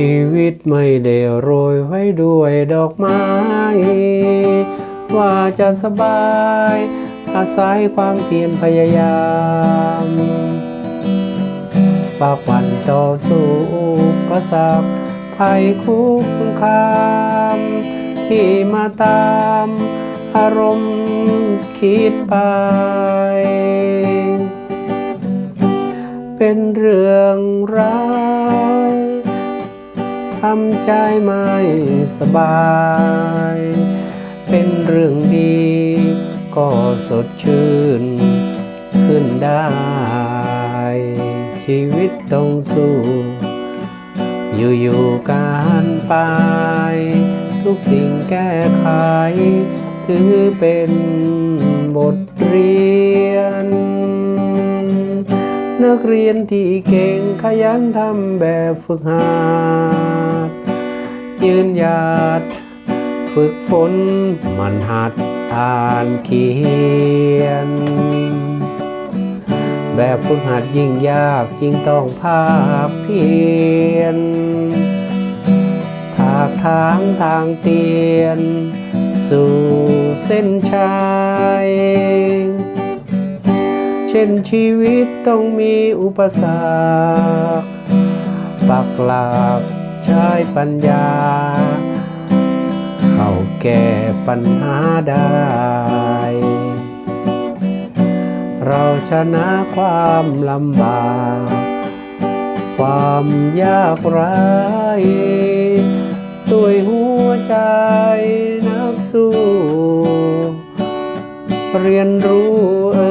ชีวิตไม่ได้โรยไว้ด้วยดอกไม้ ว่าจะสบาย อาศัยความเพียรพยายามปากวันต่อสู้ก็สักภัยคุกคาม ที่มาตามอารมณ์คิดไป เป็นเรื่องร้ายำใจไม่สบาย เป็นเรื่องดี ก็สดชื่น ขึ้นได้ ชีวิตต้องสู้ อยู่ๆการไป ทุกสิ่งแก้ไข ถือเป็นบทเรียน นักเรียนที่เก่งขยันทำแบบฝึกหัดยืนหยัดฝึกฝนมันหัดอ่านเขียน แบบฝึกหัดยิ่งยากยิ่งต้องภาคเพียนทากทางทางเตียน สู่เส้นชัย ช่นชีวิตต้องมีอุปสรรคปักหลักใช้ปัญญา เข้าแก้ปัญหาได้ เราชนะความลำบาก ความยากไร้ด้วยหัวใจนักสู้ เรียนรู้เ